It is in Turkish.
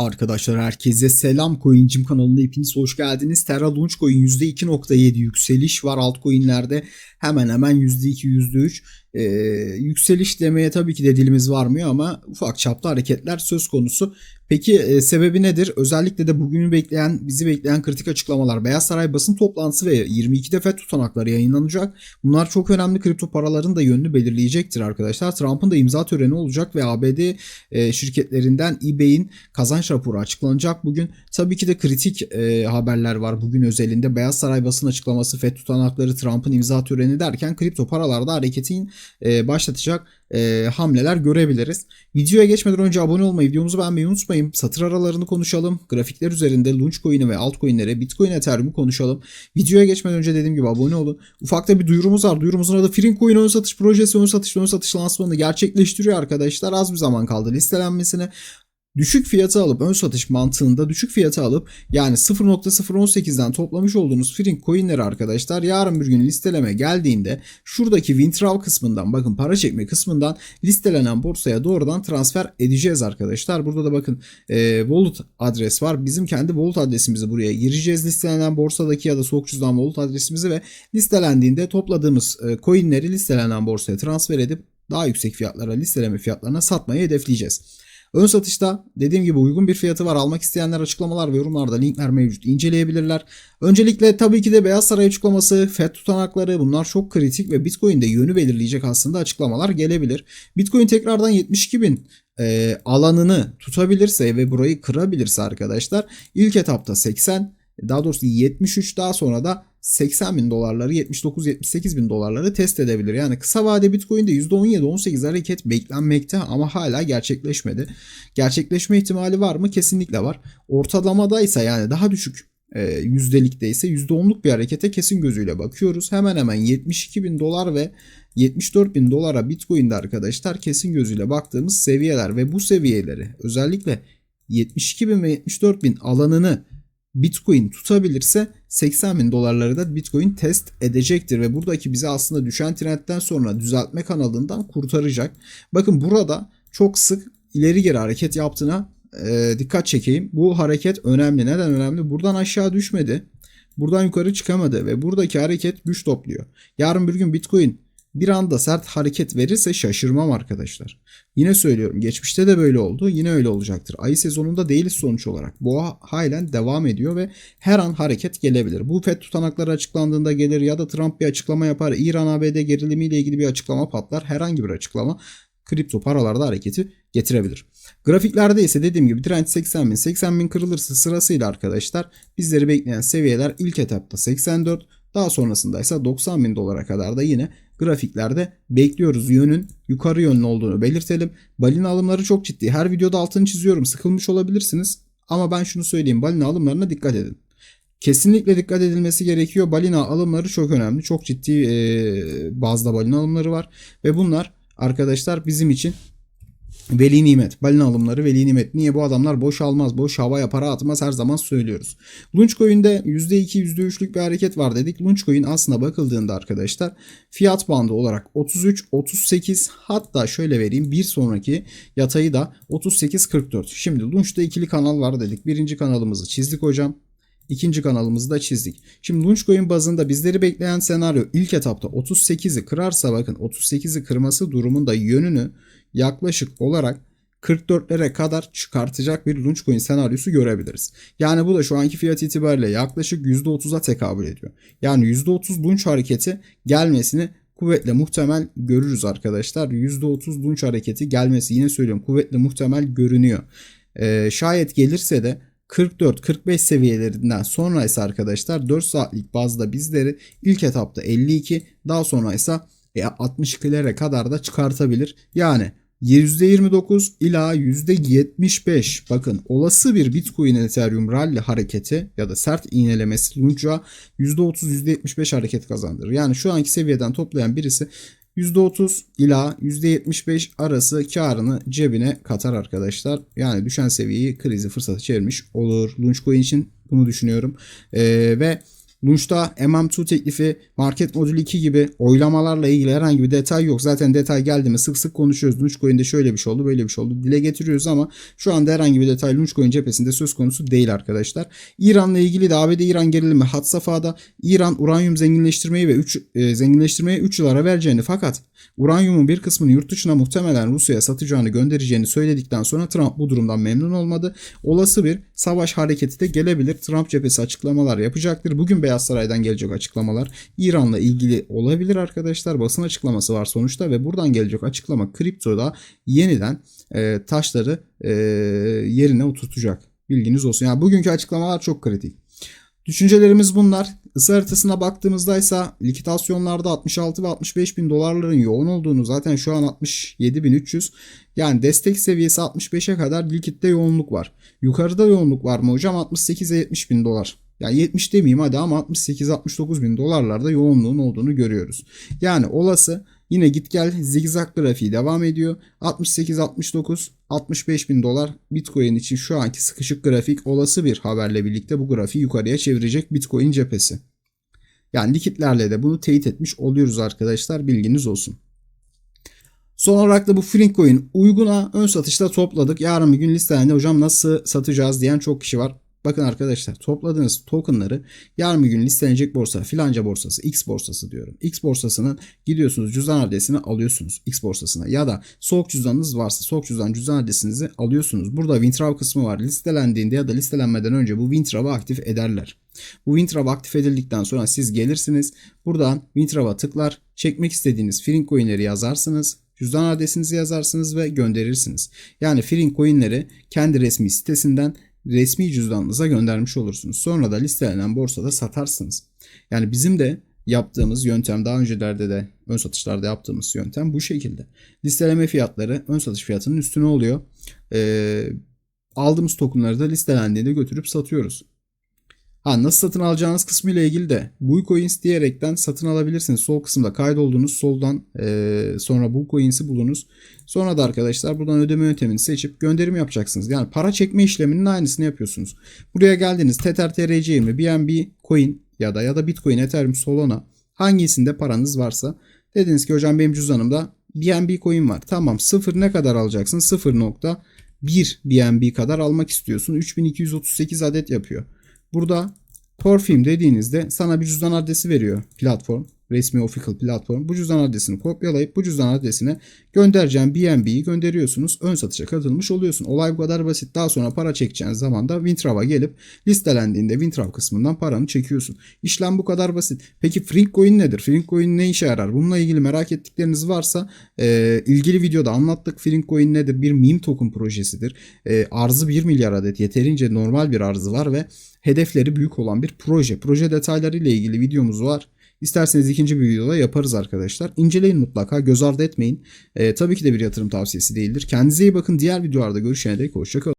Arkadaşlar herkese selam. Coincim kanalına hepiniz hoş geldiniz. Terra Launchcoin %2.7 yükseliş var. Altcoin'lerde hemen hemen %2 %3 ee, yükseliş demeye tabii ki de dilimiz varmıyor ama ufak çaplı hareketler söz konusu. Peki e, sebebi nedir? Özellikle de bugünü bekleyen, bizi bekleyen kritik açıklamalar. Beyaz Saray basın toplantısı ve 22 FED tutanakları yayınlanacak. Bunlar çok önemli kripto paraların da yönünü belirleyecektir arkadaşlar. Trump'ın da imza töreni olacak ve ABD e, şirketlerinden eBay'in kazanç raporu açıklanacak bugün. Tabii ki de kritik e, haberler var bugün özelinde. Beyaz Saray basın açıklaması, FED tutanakları, Trump'ın imza töreni derken kripto paralarda hareketin e, başlatacak e, hamleler görebiliriz. Videoya geçmeden önce abone olmayı, videomuzu beğenmeyi unutmayın. Satır aralarını konuşalım. Grafikler üzerinde Launchcoin'i ve altcoin'lere, Bitcoin, Ethereum'u konuşalım. Videoya geçmeden önce dediğim gibi abone olun. Ufakta bir duyurumuz var. Duyurumuzun adı Coin ön satış projesi, ön satış, ön satış lansmanını gerçekleştiriyor arkadaşlar. Az bir zaman kaldı listelenmesine düşük fiyatı alıp ön satış mantığında düşük fiyatı alıp yani 0.018'den toplamış olduğunuz Frink coinleri arkadaşlar yarın bir gün listeleme geldiğinde şuradaki Wintrav kısmından bakın para çekme kısmından listelenen borsaya doğrudan transfer edeceğiz arkadaşlar. Burada da bakın e, wallet adres var. Bizim kendi wallet adresimizi buraya gireceğiz. Listelenen borsadaki ya da soğuk cüzdan wallet adresimizi ve listelendiğinde topladığımız e, coinleri listelenen borsaya transfer edip daha yüksek fiyatlara listeleme fiyatlarına satmayı hedefleyeceğiz. Ön satışta dediğim gibi uygun bir fiyatı var. Almak isteyenler açıklamalar ve yorumlarda linkler mevcut. inceleyebilirler. Öncelikle tabii ki de Beyaz Saray açıklaması, FED tutanakları bunlar çok kritik ve Bitcoin'de yönü belirleyecek aslında açıklamalar gelebilir. Bitcoin tekrardan 72 bin e, alanını tutabilirse ve burayı kırabilirse arkadaşlar ilk etapta 80 daha doğrusu 73 daha sonra da 80 bin dolarları 79-78 bin dolarları test edebilir. Yani kısa vade Bitcoin'de %17-18 hareket beklenmekte ama hala gerçekleşmedi. Gerçekleşme ihtimali var mı? Kesinlikle var. Ortalamadaysa yani daha düşük e, yüzdelikte ise %10'luk bir harekete kesin gözüyle bakıyoruz. Hemen hemen 72 bin dolar ve 74 bin dolara Bitcoin'de arkadaşlar kesin gözüyle baktığımız seviyeler ve bu seviyeleri özellikle 72 bin ve 74 bin alanını Bitcoin tutabilirse 80 bin dolarları da Bitcoin test edecektir ve buradaki bizi aslında düşen trendten sonra düzeltme kanalından kurtaracak. Bakın burada çok sık ileri geri hareket yaptığına e, dikkat çekeyim. Bu hareket önemli. Neden önemli? Buradan aşağı düşmedi. Buradan yukarı çıkamadı ve buradaki hareket güç topluyor. Yarın bir gün Bitcoin bir anda sert hareket verirse şaşırmam arkadaşlar. Yine söylüyorum geçmişte de böyle oldu yine öyle olacaktır. Ayı sezonunda değiliz sonuç olarak. Boğa halen devam ediyor ve her an hareket gelebilir. Bu FED tutanakları açıklandığında gelir ya da Trump bir açıklama yapar. İran-ABD gerilimiyle ilgili bir açıklama patlar. Herhangi bir açıklama kripto paralarda hareketi getirebilir. Grafiklerde ise dediğim gibi direnç 80 bin. 80 bin kırılırsa sırasıyla arkadaşlar bizleri bekleyen seviyeler ilk etapta 84 daha sonrasında ise 90 bin dolara kadar da yine grafiklerde bekliyoruz. Yönün yukarı yönlü olduğunu belirtelim. Balina alımları çok ciddi. Her videoda altını çiziyorum. Sıkılmış olabilirsiniz. Ama ben şunu söyleyeyim. Balina alımlarına dikkat edin. Kesinlikle dikkat edilmesi gerekiyor. Balina alımları çok önemli. Çok ciddi e, bazda balina alımları var. Ve bunlar arkadaşlar bizim için Veli nimet. Balina alımları veli nimet. Niye bu adamlar boş almaz, boş havaya para atmaz her zaman söylüyoruz. Launchcoin'de %2, %3'lük bir hareket var dedik. Launchcoin aslında bakıldığında arkadaşlar fiyat bandı olarak 33, 38 hatta şöyle vereyim bir sonraki yatayı da 38, 44. Şimdi Launch'ta ikili kanal var dedik. Birinci kanalımızı çizdik hocam. İkinci kanalımızı da çizdik. Şimdi Launchcoin bazında bizleri bekleyen senaryo ilk etapta 38'i kırarsa bakın 38'i kırması durumunda yönünü yaklaşık olarak 44'lere kadar çıkartacak bir Launchcoin senaryosu görebiliriz. Yani bu da şu anki fiyat itibariyle yaklaşık %30'a tekabül ediyor. Yani %30 Launch hareketi gelmesini kuvvetle muhtemel görürüz arkadaşlar. %30 Launch hareketi gelmesi yine söylüyorum kuvvetle muhtemel görünüyor. Ee, şayet gelirse de 44-45 seviyelerinden sonra ise arkadaşlar 4 saatlik bazda bizleri ilk etapta 52 daha sonra ise 62'lere kadar da çıkartabilir. Yani %29 ila %75 bakın olası bir Bitcoin Ethereum rally hareketi ya da sert iğnelemesi sonucu %30 %75 hareket kazandırır. Yani şu anki seviyeden toplayan birisi %30 ila %75 arası karını cebine katar arkadaşlar. Yani düşen seviyeyi krizi fırsatı çevirmiş olur. Launchcoin için bunu düşünüyorum. Ee, ve Launch'ta MM2 teklifi, market modülü 2 gibi oylamalarla ilgili herhangi bir detay yok. Zaten detay geldi mi sık sık konuşuyoruz. Launchcoin'de şöyle bir şey oldu, böyle bir şey oldu. Dile getiriyoruz ama şu anda herhangi bir detay Launchcoin cephesinde söz konusu değil arkadaşlar. İran'la ilgili de ABD-İran gerilimi had safhada. İran uranyum zenginleştirmeyi ve 3 e, zenginleştirmeye 3 yıl ara vereceğini fakat uranyumun bir kısmını yurt dışına muhtemelen Rusya'ya satacağını göndereceğini söyledikten sonra Trump bu durumdan memnun olmadı. Olası bir savaş hareketi de gelebilir. Trump cephesi açıklamalar yapacaktır. Bugün Beyaz Saray'dan gelecek açıklamalar İran'la ilgili olabilir arkadaşlar. Basın açıklaması var sonuçta ve buradan gelecek açıklama kriptoda yeniden e, taşları e, yerine oturtacak. Bilginiz olsun. Yani bugünkü açıklamalar çok kritik. Düşüncelerimiz bunlar. Isı haritasına baktığımızda ise likitasyonlarda 66 ve 65 bin dolarların yoğun olduğunu zaten şu an 67 bin 300 yani destek seviyesi 65'e kadar likitte yoğunluk var. Yukarıda yoğunluk var mı hocam 68'e 70 bin dolar. Yani 70 demeyeyim hadi ama 68-69 bin dolarlarda yoğunluğun olduğunu görüyoruz. Yani olası yine git gel zigzag grafiği devam ediyor. 68-69 65 bin dolar Bitcoin için şu anki sıkışık grafik olası bir haberle birlikte bu grafiği yukarıya çevirecek Bitcoin cephesi. Yani likitlerle de bunu teyit etmiş oluyoruz arkadaşlar bilginiz olsun. Son olarak da bu Frinkcoin uyguna ön satışta topladık. Yarın bir gün listelendi hocam nasıl satacağız diyen çok kişi var. Bakın arkadaşlar topladığınız tokenları yarın bir gün listelenecek borsa filanca borsası X borsası diyorum. X borsasının gidiyorsunuz cüzdan adresini alıyorsunuz X borsasına ya da soğuk cüzdanınız varsa soğuk cüzdan cüzdan adresinizi alıyorsunuz. Burada Wintrav kısmı var. Listelendiğinde ya da listelenmeden önce bu Wintrav'ı aktif ederler. Bu Wintrav aktif edildikten sonra siz gelirsiniz. Buradan Wintrav'a tıklar. Çekmek istediğiniz Frink coinleri yazarsınız. Cüzdan adresinizi yazarsınız ve gönderirsiniz. Yani Frink coinleri kendi resmi sitesinden resmi cüzdanınıza göndermiş olursunuz. Sonra da listelenen borsada satarsınız. Yani bizim de yaptığımız yöntem daha öncelerde de ön satışlarda yaptığımız yöntem bu şekilde. Listeleme fiyatları ön satış fiyatının üstüne oluyor. Ee, aldığımız tokenları da listelendiğinde götürüp satıyoruz. Ha, nasıl satın alacağınız kısmı ile ilgili de Bullcoins diyerekten satın alabilirsiniz. Sol kısımda kaydolduğunuz soldan e, sonra Bullcoins'i bulunuz. Sonra da arkadaşlar buradan ödeme yöntemini seçip gönderim yapacaksınız. Yani para çekme işleminin aynısını yapıyorsunuz. Buraya geldiniz Tether TRC20, BNB Coin ya da ya da Bitcoin, Ethereum, Solana hangisinde paranız varsa dediniz ki hocam benim cüzdanımda BNB Coin var. Tamam sıfır ne kadar alacaksın? 0.1 BNB kadar almak istiyorsun. 3238 adet yapıyor. Burada Torfim dediğinizde sana bir cüzdan adresi veriyor platform. Resmi official platform. Bu cüzdan adresini kopyalayıp bu cüzdan adresine göndereceğin BNB'yi gönderiyorsunuz. Ön satışa katılmış oluyorsun. Olay bu kadar basit. Daha sonra para çekeceğin zaman da Wintrav'a gelip listelendiğinde Wintrav kısmından paranı çekiyorsun. İşlem bu kadar basit. Peki Frinkcoin nedir? Frinkcoin ne işe yarar? Bununla ilgili merak ettikleriniz varsa e, ilgili videoda anlattık. Frinkcoin nedir? Bir meme token projesidir. E, arzı 1 milyar adet. Yeterince normal bir arzı var ve hedefleri büyük olan bir proje. Proje detayları ile ilgili videomuz var. İsterseniz ikinci bir videoda yaparız arkadaşlar. İnceleyin mutlaka. Göz ardı etmeyin. Ee, tabii ki de bir yatırım tavsiyesi değildir. Kendinize iyi bakın. Diğer videolarda görüşene dek hoşçakalın.